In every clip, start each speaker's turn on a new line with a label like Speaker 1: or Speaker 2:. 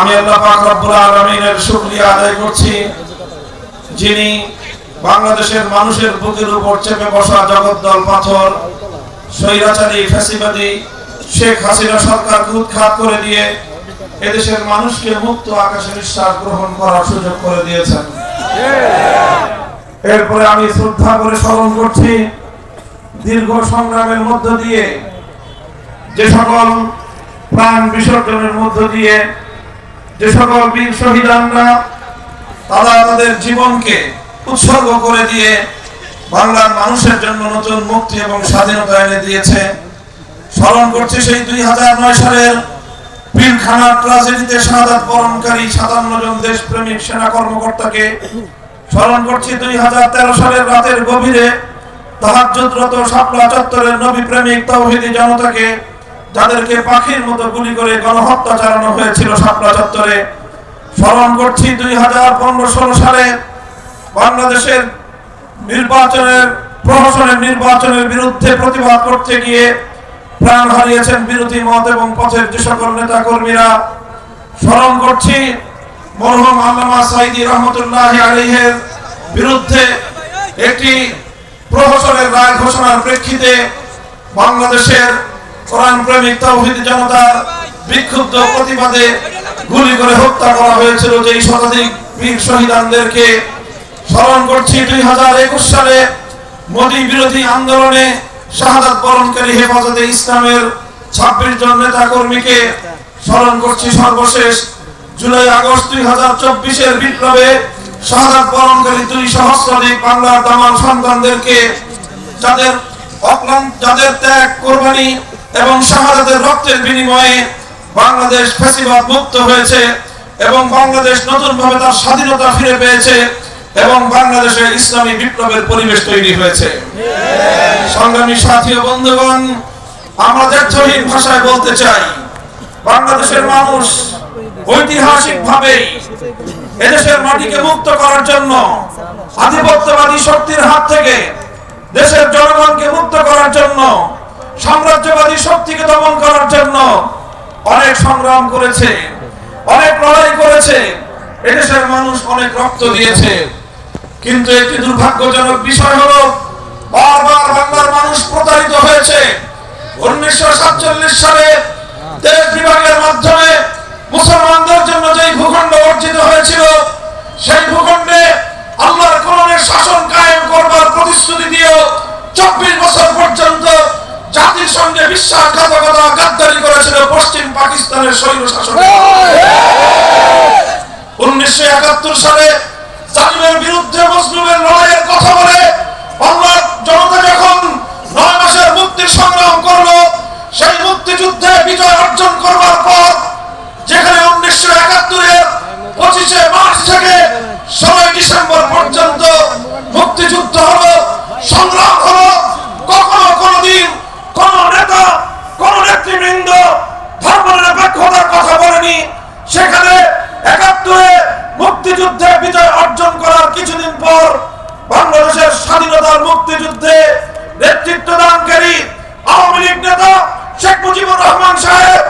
Speaker 1: আমি আল্লাহ পাক রব্বুল আলামিনের শুকরিয়া আদায় করছি, যিনি বাংলাদেশের মানুষের বুকের উপর চেপে বসা জগদ্দল পাথর, স্বৈরাচারী, ফ্যাসিবাদী শেখ হাসিনা সরকারকে উৎখাত করে দিয়ে এদেশের মানুষকে মুক্ত আকাশে নিঃশ্বাস গ্রহণ করার সুযোগ করে দিয়েছেন। এরপরে আমি শ্রদ্ধা করে স্মরণ করছি, দীর্ঘ সংগ্রামের মধ্য দিয়ে, যে সকল প্রাণ বিসর্জনের মধ্য দিয়ে যে সকল বীর শহীদানরা, তারা তাদের জীবনকে উৎসর্গ করে দিয়ে বাংলার মানুষের জন্য নতুন মুক্তি এবং স্বাধীনতা এনে দিয়েছে। স্মরণ করছি সেই দুই হাজার নয় সালের পিলখানা ট্রাজেডিতে শাহাদাত বরণকারী সাতান্ন জন দেশপ্রেমিক সেনা কর্মকর্তাকে স্মরণ করছি দুই হাজার তেরো সালের রাতের গভীরে তাহাজ্জুদরত শাপলা চত্বরের নবী প্রেমিক তৌহিদি জনতাকে যাদেরকে পাখির মতো গুলি করে গণহত্যা চালানো হয়েছিল শাপলা চত্বরে, স্মরণ করছি দুই হাজার পনেরো ষোলো সালে বাংলাদেশের নির্বাচনের, প্রহসনের নির্বাচনের বিরুদ্ধে প্রতিবাদ করতে গিয়ে প্রাণ হারিয়েছেন বিরোধী মত এবং পথের যে সকল নেতা কর্মীরা স্মরণ করছি মরহুম আল্লামা সাইদি রহমতুল্লাহ আলহের বিরুদ্ধে একটি প্রহসনের রায় ঘোষণার প্রেক্ষিতে বাংলাদেশের কোরআন প্রেমিক তৌহিদ জনতার বিক্ষুব্ধ প্রতিবাদে গুলি করে হত্যা করা হয়েছিল যেই শতাধিক বীর শহীদানদেরকে স্মরণ করছি দুই হাজার একুশ সালে মোদী বিরোধী আন্দোলনে শাহাদাত বরণকারী হেফাজতে ইসলামের ছাব্বিশ জন নেতা কর্মীকে স্মরণ করছি সর্বশেষ জুলাই আগস্ট দুই হাজার চব্বিশের বিপ্লবে শাহাদাত বরণকারী দুই সহস্রাধিক বাংলার দামাল সন্তানদেরকে যাদের অক্লান্ত যাদের ত্যাগ, কোরবানি এবং শাহাদাতের রক্তের বিনিময়ে বাংলাদেশ ফ্যাসিবাদ মুক্ত হয়েছে এবং বাংলাদেশ নতুনভাবে তার স্বাধীনতা ফিরে পেয়েছে এবং বাংলাদেশে ইসলামী বিপ্লবের পরিবেশ তৈরি হয়েছে। সংগ্রামী সাথী বন্ধুগণ, আমরা দ্ব্যর্থহীন ভাষায় বলতে চাই, বাংলাদেশের মানুষ ঐতিহাসিক ভাবে এদেশের মাটিকে মুক্ত করার জন্য আধিপত্যবাদী শক্তির হাত থেকে দেশের জনগণকে মুক্ত করার জন্য সাম্রাজ্যবাদী শক্তিকে দমন করার জন্য অনেক সংগ্রাম করেছে, অনেক লড়াই করেছে। এদেশের মানুষ অনেক রক্ত দিয়েছে। কিন্তু একটি দুর্ভাগ্যজনক বিষয় হলো, বারবার বাংলার মানুষ প্রতারিত হয়েছে। উনিশশো সাতচল্লিশ সালে দেশ বিভাগের মাধ্যমে মুসলমানদের জন্য যেই ভূখণ্ড অর্জিত হয়েছিল পশ্চিম পাকিস্তানের সৈন্য শাসন। উনিশশো একাত্তর সালে জালিমের বিরুদ্ধে মুসলিমের লড়াইয়ের কথা বলে বাংলার জনতা যখন নয় মাসের মুক্তির সংগ্রাম করল সেই মুক্তিযুদ্ধে বিজয় অর্জন করবার পর যেখানে উনিশশো একাত্তরের পঁচিশে মার্চ থেকে ষোলোই ডিসেম্বর পর্যন্ত মুক্তিযুদ্ধ হলো সংগ্রাম হলো কখনো কোনোদিন কোন নেতা কোন নেতৃবৃন্দ ধর্মনিরপেক্ষতার কথা বলেনি সেখানে একাত্তরে মুক্তিযুদ্ধে বিজয় অর্জন করার কিছুদিন পর বাংলাদেশের স্বাধীনতার মুক্তিযুদ্ধে নেতৃত্ব দানকারী আওয়ামী লীগ নেতা শেখ মুজিবুর রহমান সাহেব।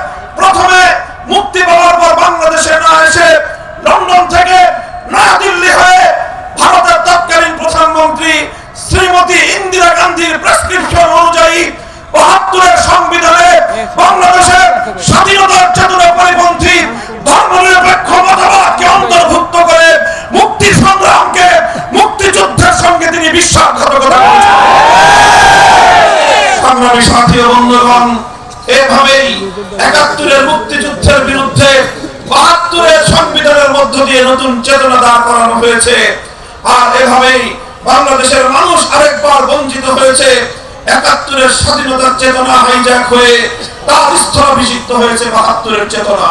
Speaker 1: এভাবেই একাত্তরের মুক্তিযুদ্ধের বিরুদ্ধে বাহাত্তরের সংবিধানের মধ্য দিয়ে নতুন চেতনা দাঁড় করানো হয়েছে। আর এভাবেই বাংলাদেশের মানুষ আরেকবার বঞ্চিত হয়েছে। একাত্তরের স্বাধীনতার চেতনা হাইজ্যাক হয়ে তার স্থলাভিষিক্ত হয়েছে বাহাত্তরের চেতনা।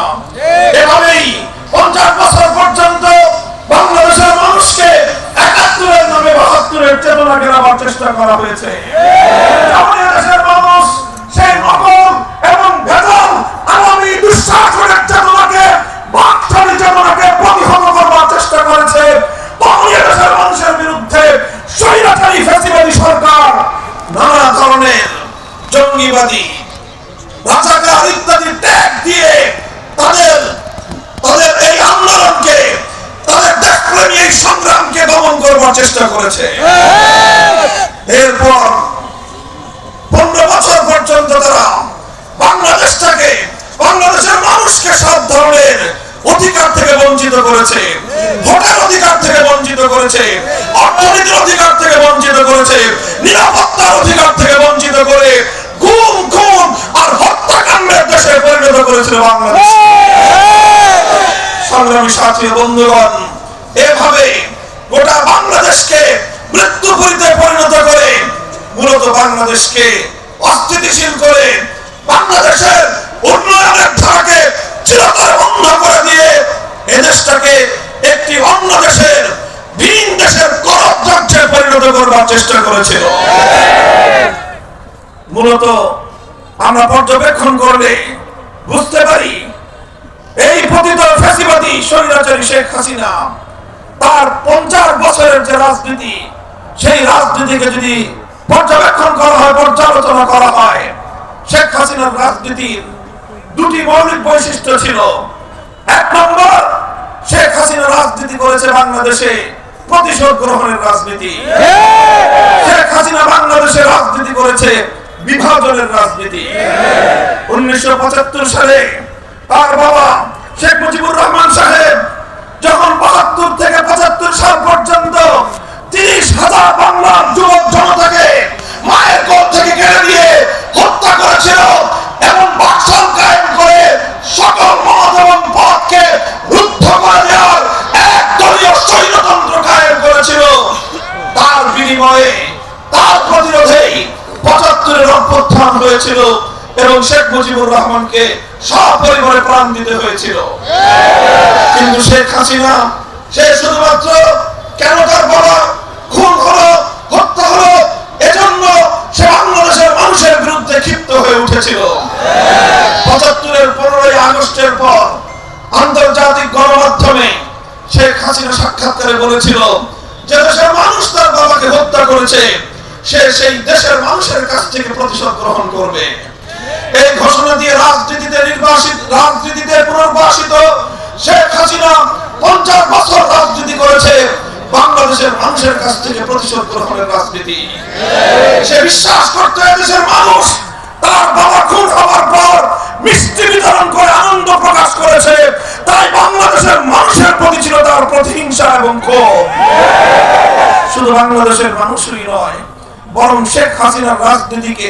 Speaker 1: এভাবেই পঞ্চাশ বছর পর্যন্ত বাংলাদেশের মানুষকে একাত্তরের নামে বাহাত্তরের চেতনা গেরাবার চেষ্টা করা হয়েছে। করেছে। ভোটের অধিকার থেকে বঞ্চিত করেছে। অর্থনীতির অধিকার থেকে বঞ্চিত করেছে। নিরাপত্তার অধিকার থেকে বঞ্চিত করে গুম, খুন আর হত্যাকাণ্ডের দেশে পরিণত করেছিল বাংলাদেশ। সংগ্রামী সাথী বন্ধুগণ, এভাবে গোটা বাংলাদেশকে মৃত্যুপুরীতে পরিণত করে মূলত বাংলাদেশকে অস্থিতিশীল করে বাংলাদেশের উন্নয়নের ধারাকে চিরতরে বন্ধ করে দিয়ে এদেশটাকে একটি অন্য দেশের, ভিন দেশের রাজ্যে পরিণত করবার চেষ্টা করেছিল মূলত আমরা পর্যবেক্ষণ করলে বুঝতে পারি, এই পতিত ফ্যাসিবাদী স্বৈরাচারী শেখ হাসিনা তার পঞ্চাশ বছরের যে রাজনীতি, সেই রাজনীতিকে যদি পর্যবেক্ষণ করা হয়, পর্যালোচনা করা হয়, শেখ হাসিনার রাজনীতির দুটি মৌলিক বৈশিষ্ট্য ছিল, এক নম্বর শেখ হাসিনা রাজনীতি করেছে বাংলাদেশে। প্রতিশোধ গ্রহণের রাজনীতি। শেখ হাসিনা বাংলাদেশে রাজনীতি করেছে বিভাজনের রাজনীতি। উনিশশো পঁচাত্তর সালে তার বাবা শেখ মুজিবুর শেখ মুজিবুর রহমানকে সপরিবারে প্রাণ দিতে হয়েছিল। কিন্তু শেখ হাসিনা, সে শুধুমাত্র কেন তার বাবা খুন হলো, হত্যা হলো, এজন্য সে বাংলাদেশের মানুষের বিরুদ্ধে ক্ষিপ্ত হয়ে উঠেছিল। পঁচাত্তরের পনেরোই আগস্টের পর আন্তর্জাতিক গণমাধ্যমে শেখ হাসিনা সাক্ষাৎকারে বলেছিল যে দেশের মানুষ তার বাবাকে হত্যা করেছে, সে সেই দেশের মানুষের কাছ থেকে প্রতিশোধ গ্রহণ করবে এই ঘোষণা দিয়ে রাজনীতিতে নির্বাসিত রাজনীতিতে পুনর্বাসিত শেখ হাসিনা পঞ্চাশ বছর রাজনীতি করেছে, বাংলাদেশের মানুষের কাছ থেকে প্রতিশোধ গ্রহণের রাজনীতি। সে বিশ্বাস করতে দেশের মানুষ তার বাবা খুন হওয়ার পর মিষ্টি বিতরণ করে আনন্দ প্রকাশ করেছে। তাই বাংলাদেশের মানুষের প্রতি ছিল তার প্রতিহিংসা এবং শুধু বাংলাদেশের মানুষই নয়, বরং শেখ হাসিনার রাজনীতিকে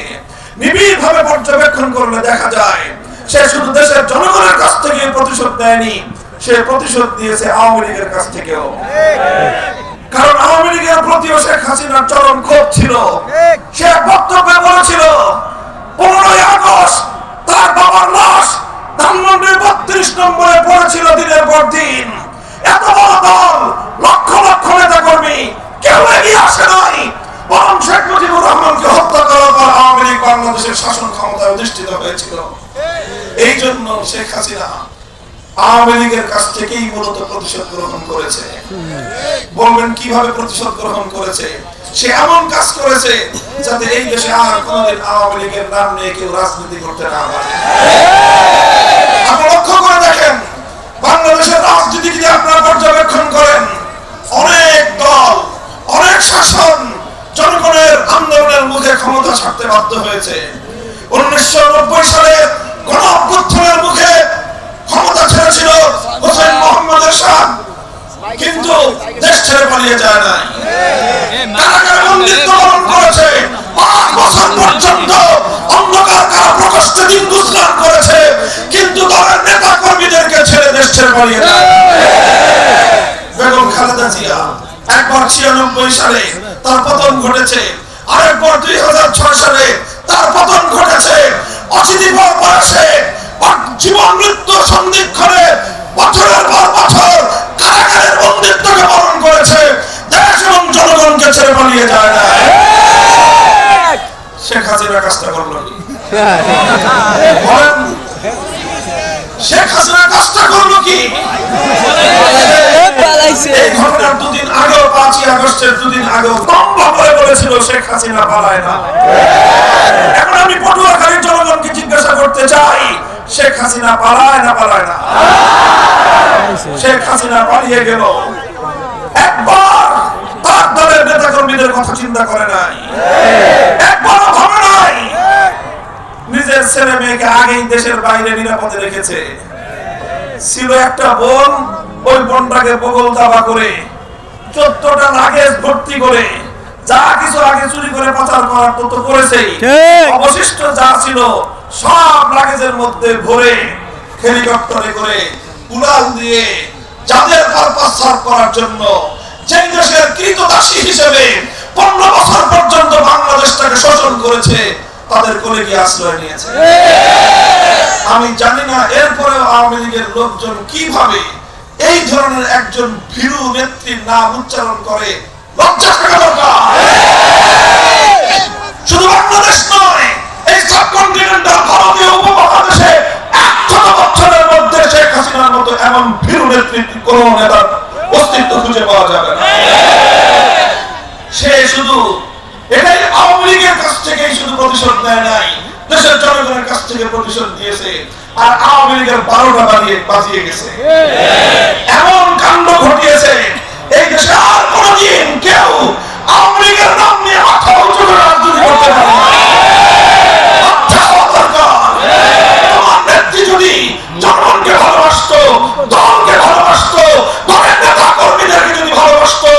Speaker 1: নিবিড় ভাবে পর্যবেক্ষণ করলে দেখা যায় সে শুধু দেশের জনগণের কাছ থেকে প্রতিশোধ দেয়নি সে প্রতিশোধ দিয়েছে আওয়ামী লীগের কাছ থেকেও। কারণ আওয়ামী লীগের প্রতিও শেখ হাসিনার চরম ক্ষোভ ছিল। সে বক্তব্যে বলেছিল, পনেরোই আগস্ট তার বাবার লাশ ধানমন্ডির বত্রিশ নম্বরে পড়েছিল দিনের পর দিন। এত বড় দল, লক্ষ লক্ষ নেতা কর্মী কেউ এগিয়ে আসে নাই। বরং শেখ মুজিবুর রহমানকে হত্যা করার পর আওয়ামী লীগ বাংলাদেশের শাসন ক্ষমতায় অধিষ্ঠিত হয়েছিল। এই জন্য শেখ হাসিনা আওয়ামী লীগের কাছ থেকেই মূলত প্রতিশোধ গ্রহণ করেছে। বলবেন, কীভাবে প্রতিশোধ গ্রহণ করেছে? সে এমন কাজ করেছে যাতে এই দেশে আর কোনোদিন আওয়ামী লীগের নাম নিয়ে কেউ রাজনীতি করতে না পারে। আপনি লক্ষ্য করে দেখেন, বাংলাদেশের রাজনীতি যদি আপনারা পর্যবেক্ষণ করেন। অনেক দল, অনেক শাসন জনগণের আন্দোলনের মুখে ক্ষমতা ছাড়তে বাধ্য হয়েছে। উনিশশো নব্বই সালে দেশ ছেড়ে বেগম খালেদা জিয়া একবার ছিয়ানব্বই সালে তার পতন ঘটেছে আরেকবার দুই হাজার ছয় সালে তার পতন ঘটেছে। বয়সে জীবন মৃত্যু সন্ধিক্ষণে বছরের পর বছর কারাগারের বন্দিত্বকে বরণ করেছে। দেশ এবং জনগণকে ছেড়ে পালিয়ে যায় না। শেখ হাসিনা কাজটা করল শেখ হাসিনা কাজটা করল কি? এই ঘটনার দুদিন আগেও পাঁচই আগস্টের দুদিন আগেও দম্ভ করে বলেছিল শেখ হাসিনা পালায় না। এখন আমি পটুয়াখালীর জনগণকে জিজ্ঞাসা করতে চাই শেখ হাসিনা পালায় না পালায় না? শেখ হাসিনা পালিয়ে গেল। একবার তার দলের নেতা কর্মীদের কথা চিন্তা করে নাই। ভাবে নাই নিজের ছেলে মেয়েকে আগেই দেশের বাইরে নিরাপদে রেখেছে। ছিল একটা বোন ওই বোনটাকে বগল দাবা করে চোদ্দটা লাগেজ ভর্তি করে যা কিছু আগে চুরি করে পাচার করার তো তো করেছেই অবশিষ্ট যা ছিল সব লাগেজের মধ্যে ভরে হেলিকপ্টারে করে উড়াল দিয়ে যাদের পারপাস সার্ভ করার জন্য যেই দেশের কৃতদাসী হিসেবে পনেরো বছর পর্যন্ত বাংলাদেশটাকে শোষণ করেছে তাদের কোলে গিয়ে আশ্রয় নিয়েছে। আমি জানি না এরপরেও আওয়ামী লীগের লোকজন কীভাবে এই ধরনের একজন ভীরু নেত্রীর নাম উচ্চারণ করে। লজ্জা শুধু বাংলাদেশ নয়, এই সাবকন্টিনেন্টাল ভারতীয় উপমহাদেশে একশত বছরের মধ্যে শেখ হাসিনার মতো এমন কোন নেতার অস্তিত্ব খুঁজে পাওয়া যাবে না। সে শুধু এটাই আওয়ামী লীগের কাছ থেকেই শুধু প্রতিশোধ নেয় নাই, দেশের জনগণের কাছ থেকে প্রতিশোধ দিয়েছে আর আওয়ামী লীগের বারোটা বানিয়ে বাজিয়ে গেছে। এমন কাণ্ড ঘটিয়েছে, এই দেশে আর কোনদিন কেউ আওয়ামী লীগের নাম নিয়ে মাথা উঁচু করে রাজনীতি করতে পারে যদি জনগণকে ভালোবাসতো দলকে ভালোবাসতো দলের নেতা কর্মীদেরকে যদি ভালোবাসতো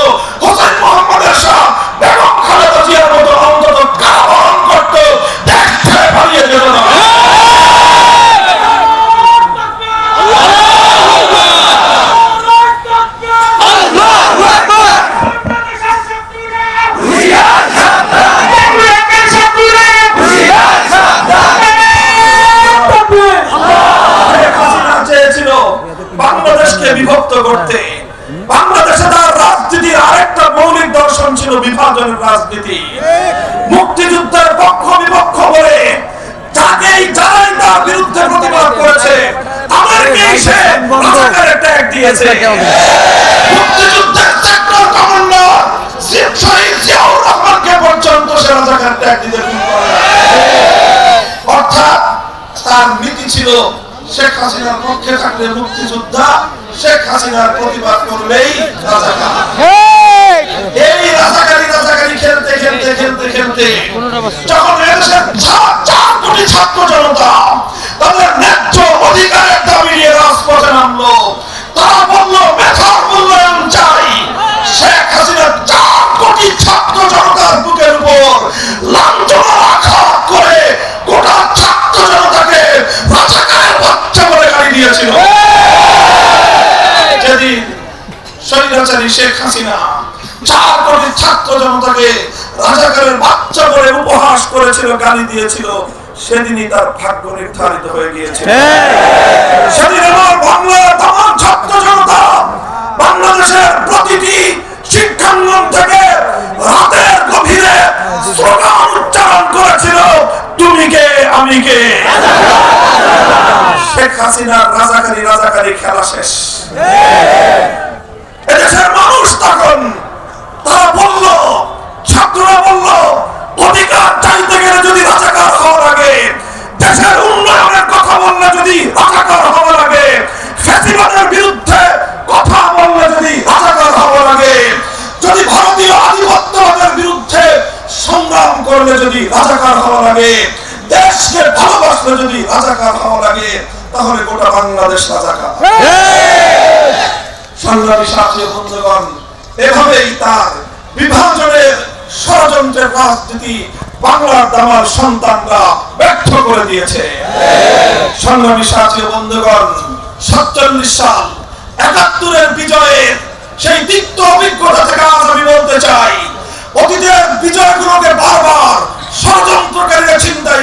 Speaker 1: হোসেন মোহাম্মদের শাহ বেগম খালেদা জিয়ার মতো অন্তত কারাবরণ করতো দেশ ছেড়ে পালিয়ে যেত না শেখ হাসিনা চেয়েছিল বাংলাদেশকে বিভক্ত করতে বাংলাদেশে তার রাজনীতির আরেকটা দর্শন ছিল বিভাজনের রাজনীতি। মুক্তিযুদ্ধের পক্ষ বিপক্ষ বলে যাকেই যারাই তার বিরুদ্ধে প্রতিবাদ করেছে তাদেরকেই সে রাজাকারের ট্যাগ দিয়েছে। মুক্তিযুদ্ধের সেক্টর কমান্ডার শহীদ জিয়াউর রহমানকে পর্যন্ত সে রাজাকার ট্যাগ দিতে অর্থাৎ তার নীতি ছিল শেখ হাসিনার পক্ষে থাকলে মুক্তিযোদ্ধা শেখ হাসিনার প্রতিবাদ করলেই রাজাকার এই রাজাকারি রাজাকারি খেলতে খেলতে খেলতে খেলতে যখন এদেশের চা- চার কোটি ছাত্র জনতা তাদের ন্যায্য অধিকারের দাবি নিয়ে রাজপথে নামলো। তারা বলল মেধার মূল্যায়ন চাই। শেখ হাসিনা চার কোটি ছাত্র জনতার বুকের উপর লাঞ্ছনার আঘাত করে গোটা ছাত্র জনতাকে রাজাকারের বাচ্চা বলে গাড়ি দিয়েছিল। যেদিন স্বৈরাচারী শেখ হাসিনা চার কোটি ছাত্র জনতাকে রাজাকারের বাচ্চা করে উপহাস করেছিল গালি দিয়েছিল। সেদিনই তার ভাগ্য নির্ধারিত হয়ে গিয়েছিল সেদিন আমার বাংলার তামাম ছাত্র জনতা বাংলাদেশের প্রতিটি শিক্ষাঙ্গন থেকে রাতের গভীরে স্লোগান উচ্চারণ করেছিল তুমি কে আমি কে? শেখ হাসিনার রাজাকারী রাজাকারী খেলা শেষ। এদেশের মানুষ তখন তারা বলল ছাত্ররা বলল অধিকার চাইতে গেলে যদি রাজাকার হওয়া লাগে দেশের উন্নয়নের কথা বললে যদি রাজাকার হওয়া লাগে ফেসিবাদের বিরুদ্ধে কথা বললে যদি রাজাকার হওয়া লাগে যদি ভারতীয় আধিপত্যবাদের বিরুদ্ধে সংগ্রাম করলে যদি রাজাকার হওয়া লাগে দেশকে ভালোবাসলে যদি রাজাকার হওয়া লাগে তাহলে গোটা বাংলাদেশ রাজাকার। সংগ্রামী সাথী বন্ধুগণ এভাবেই তার বিভাজনের ষড়যন্ত্রের রাজনীতি বাংলার দামার সন্তানরা ব্যর্থ করে দিয়েছে। সংগ্রামী সাথী বন্ধুগণ, সাতচল্লিশ সাল, একাত্তরের বিজয়ের সেই তিক্ত অভিজ্ঞতা থেকে আজ আমি বলতে চাই, অতীতের বিজয়গুলোকে বারবার ষড়যন্ত্রকারীরা চিন্তাই